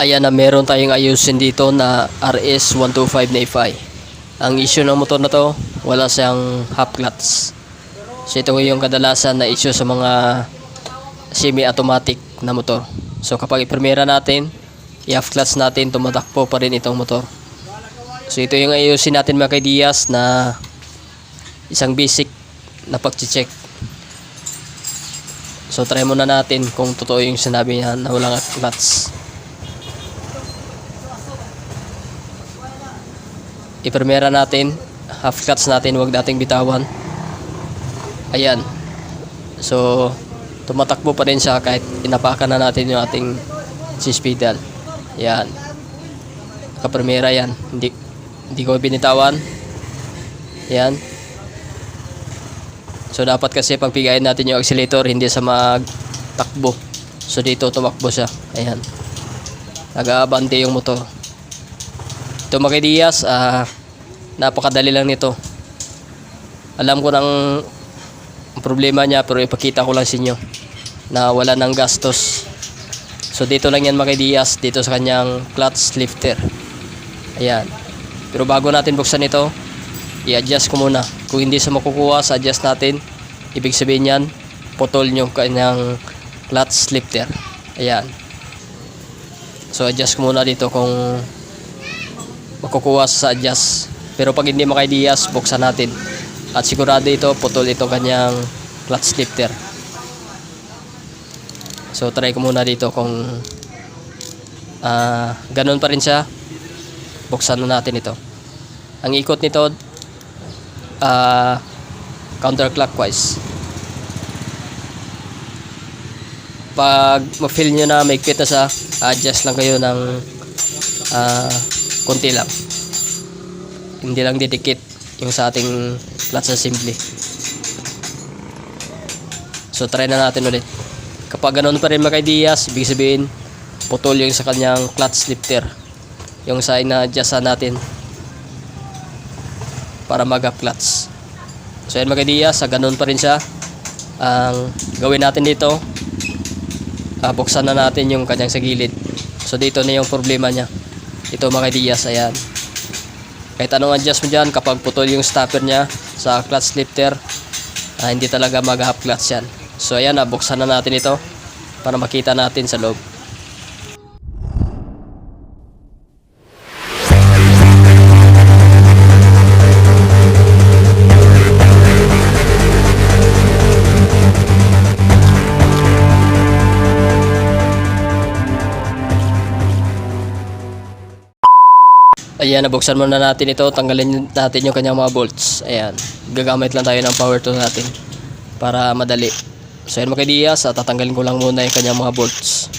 Ayan na meron tayong ayusin dito na RS125 na FI. Ang issue ng motor na to, wala siyang half clutch. So ito yung kadalasan na issue sa mga semi-automatic na motor. So kapag iprimera natin, i-half clutch natin, tumatakbo pa rin itong motor. So ito yung ayusin natin mga kaidiyas na isang basic na pag-check. So try muna natin kung totoo yung sinabi niya na walang clutch. Ipremera natin, half clutch natin, wag nating bitawan. Ayan. So tumatakbo pa rin siya kahit inapakan na natin yung ating sis pedal. Ayan. Kapremera yan. Hindi hindi ko binitawan. Ayan. So dapat kasi pag pigayin natin yung accelerator hindi sa magtakbo. So dito tumakbo siya. Ayan. Nag-aabante yung motor. Ito Diyas, ah napakadali lang nito. Alam ko ng problema niya pero ipakita ko lang sa inyo na wala ng gastos. So dito lang yan mga Diyas, dito sa kanyang clutch lifter. Ayan. Pero bago natin buksan ito, i-adjust ko muna. Kung hindi sa makukuha, sa adjust natin. Ibig sabihin yan, putol yung kanyang clutch lifter. Ayan. So adjust ko muna dito kung makukuha sa adjust. Pero pag hindi makaidiyas, buksan natin. At sigurado ito, putol ito kanyang clutch lifter. So try ko muna dito kung ah ganun pa rin siya. Buksan na natin ito. Ang ikot nito ah counterclockwise. Pag ma-feel nyo na may na siya, adjust lang kayo ng ah konti lang. Hindi lang didikit yung sa ating clutch assembly. So try na natin ulit. Kapag ganun pa rin mga ideas, ibig sabihin putol yung sa kanyang clutch lifter. Yung sa ina-adjustan natin para mag-up clutch. So yan mga ideas, sa ganun pa rin siya. Ang gawin natin dito, ah, buksan na natin yung kanyang sa gilid. So dito na yung problema niya. Ito mga ideas, ayan. Kahit anong adjust mo dyan, kapag putol yung stopper niya sa clutch lifter, ah, hindi talaga mag-half clutch yan. So ayan, ah, buksan na natin ito para makita natin sa loob. Ayan, nabuksan muna natin ito. Tanggalin natin yung kanyang mga bolts. Ayan. Gagamit lang tayo ng power tool natin para madali. So, ayan mga kaidias. ah, Tatanggalin ko lang muna yung kanyang mga bolts.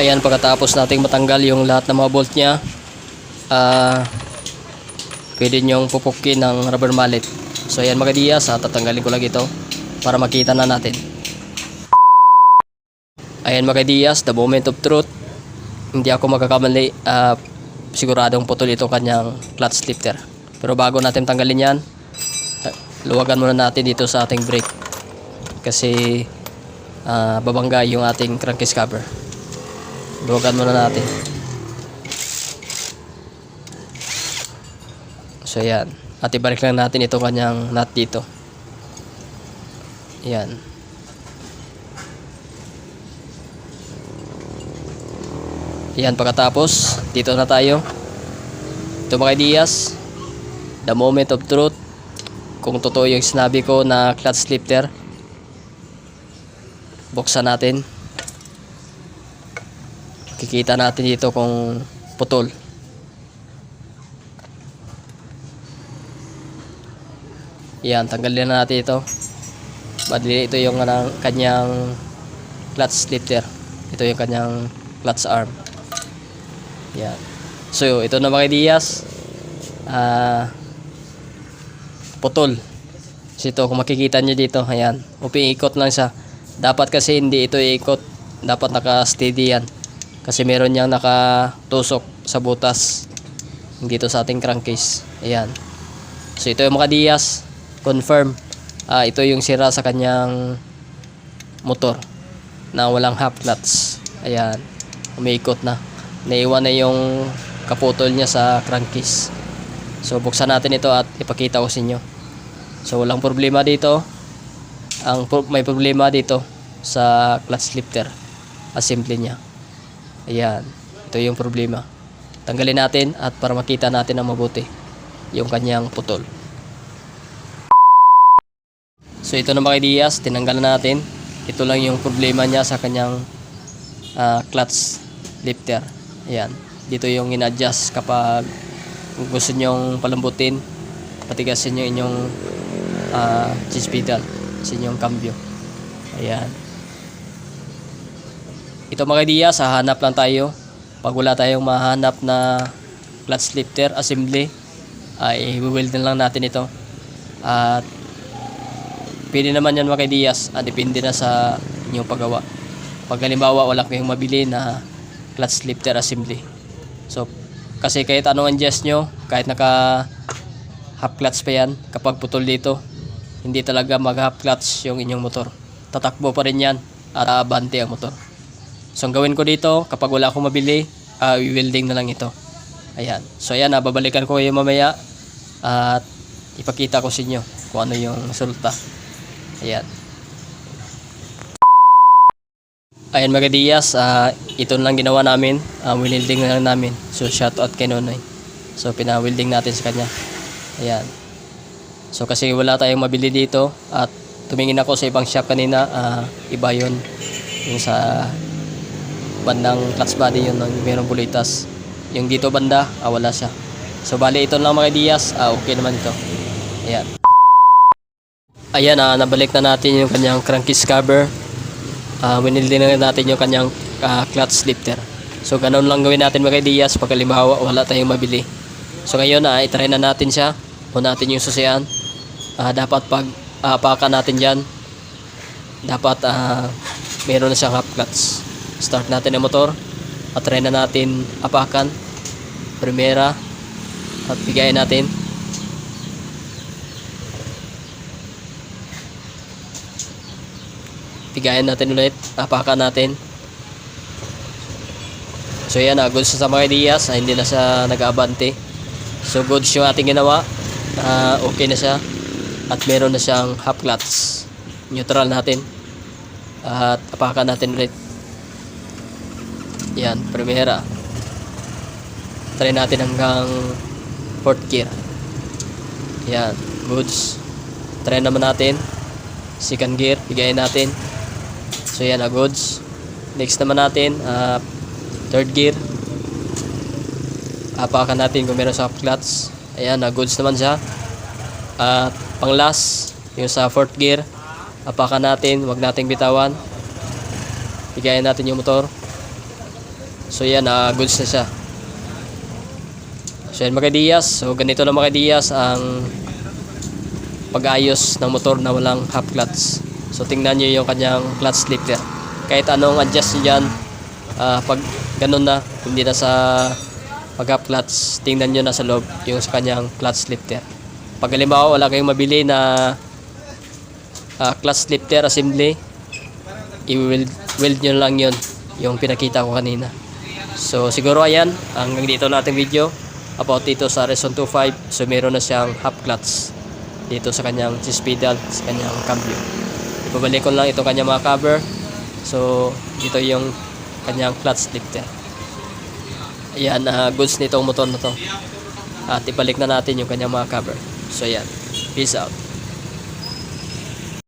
Ayan, pagkatapos nating matanggal yung lahat ng mga bolt niya, ah pwede nyong pupukin ng rubber mallet. So ayan mga diyas, tatanggalin ko lang ito para makita na natin. Ayan mga diyas, the moment of truth. Hindi ako magkakamali, ah, siguradong putol itong kanyang clutch lifter. Pero bago natin tanggalin yan, luwagan muna natin dito sa ating brake. Kasi ah, babangga yung ating crankcase cover. Luwagan muna natin. So yan. At ibalik lang natin itong kanyang nut dito. Yan. Yan pagkatapos, dito na tayo. Ito mga ideas. The moment of truth. Kung totoo yung sinabi ko na clutch lifter. Buksan natin. Kikita natin dito kung putol. Yan, tanggalin na natin ito. Bali, ito yung kanang, kanyang clutch lifter. Ito yung kanyang clutch arm. Yan. So, ito na mga ideas. Ah, putol. So, ito, kung makikita nyo dito, ayan, upiikot lang siya. Dapat kasi hindi ito iikot. Dapat naka-steady yan. Kasi meron niyang nakatusok sa butas dito sa ating crankcase. Ayan. So, ito yung mga Diaz. Confirm. Ah, ito yung sira sa kanyang motor na walang half clutch. Ayan. Umiikot na. Naiwan na yung kaputol niya sa crankcase. So, buksan natin ito at ipakita ko sa inyo. So, walang problema dito. Ang may problema dito sa clutch lifter. Assembly niya. Ayan. Ito yung problema. Tanggalin natin at para makita natin ang mabuti yung kanyang putol. So ito na mga ideas, tinanggalan natin. Ito lang yung problema niya sa kanyang ah, clutch lifter. Ayan. Dito yung in-adjust kapag gusto nyong palambutin, patigasin nyo inyong uh, change pedal sa inyong cambio. Ayan. Ito mga ideas, hahanap lang tayo. Pag wala tayong mahanap na clutch lifter assembly, ay i-weld na lang natin ito. At pwede naman yan mga ideas, ah, depende na sa inyong paggawa. Pag halimbawa wala kayong mabili na clutch lifter assembly. So, kasi kahit anong adjust nyo, kahit naka half clutch pa yan, kapag putol dito, hindi talaga mag half clutch yung inyong motor. Tatakbo pa rin yan at abante ang motor. So, ang gawin ko dito, kapag wala akong mabili, uh, welding na lang ito. Ayan. So, ayan, ah, babalikan ko kayo mamaya at ipakita ko sa inyo kung ano yung resulta. Ayan. Ayan mga Diaz, ah, ito lang ginawa namin. Uh, winilding na lang namin. So, shout out kay Nonoy. So, pinawilding natin sa kanya. Ayan. So, kasi wala tayong mabili dito at tumingin ako sa ibang shop kanina, ah, iba yun. Yung sa bandang clutch body yun, merong bulitas. Yung dito banda, ah, wala siya. So, bali ito lang mga Diaz, ah, okay naman ito. Ayan. Ayan, ah, nabalik na natin yung kanyang crankcase cover. Ah, winilding na natin yung kanyang ah, clutch lifter. So, ganun lang gawin natin mga Diaz pag halimbawa wala tayong mabili. So, ngayon, ah, itry na natin siya. Kung natin yung susian. Ah, dapat pag apakan natin dyan, dapat ah, meron na siyang half clutch. Start natin ang motor. At try na natin apakan. Primera. At bigayin natin. Bigayin natin ulit. Apakan natin. So yan na, goods sa mga ideas, ah, hindi na siya nag-abante. So goods yung ating ginawa, Ah, okay na siya. At meron na siyang half clutch. Neutral natin. At apakan natin ulit. Yan, primera. Try natin hanggang fourth gear. Yan, goods. Try naman natin. Second gear, bigayin natin. So yan, ah, goods. Next naman natin, ah, third gear. Apakan natin kung meron sa clutch. Ayan, na goods naman siya. At pang last, yung sa fourth gear, apakan natin, wag nating bitawan. Bigayin natin yung motor. So yan, na goods na siya. So yan mga Diaz. So ganito na mga Diaz ang pag-ayos ng motor na walang half clutch. So tingnan nyo yung kanyang clutch lifter. Kahit anong adjust nyo dyan, ah, pag ganun na, hindi na sa pag half clutch, tingnan nyo na sa loob yung sa kanyang clutch lifter. Pag halimbawa wala kayong mabili na ah, clutch lifter assembly, i-weld weld nyo lang yun yung pinakita ko kanina so siguro ayan hanggang dito nating video about dito sa Reson 25 so meron na siyang half clutch dito sa kanyang cheese pedal sa kanyang cambio. Ibabalik ko lang itong kanyang mga cover. So dito yung kanyang clutch lifter. Ayan ah, goods nitong motor na to. At ibalik na natin yung kanyang mga cover. So ayan. Peace out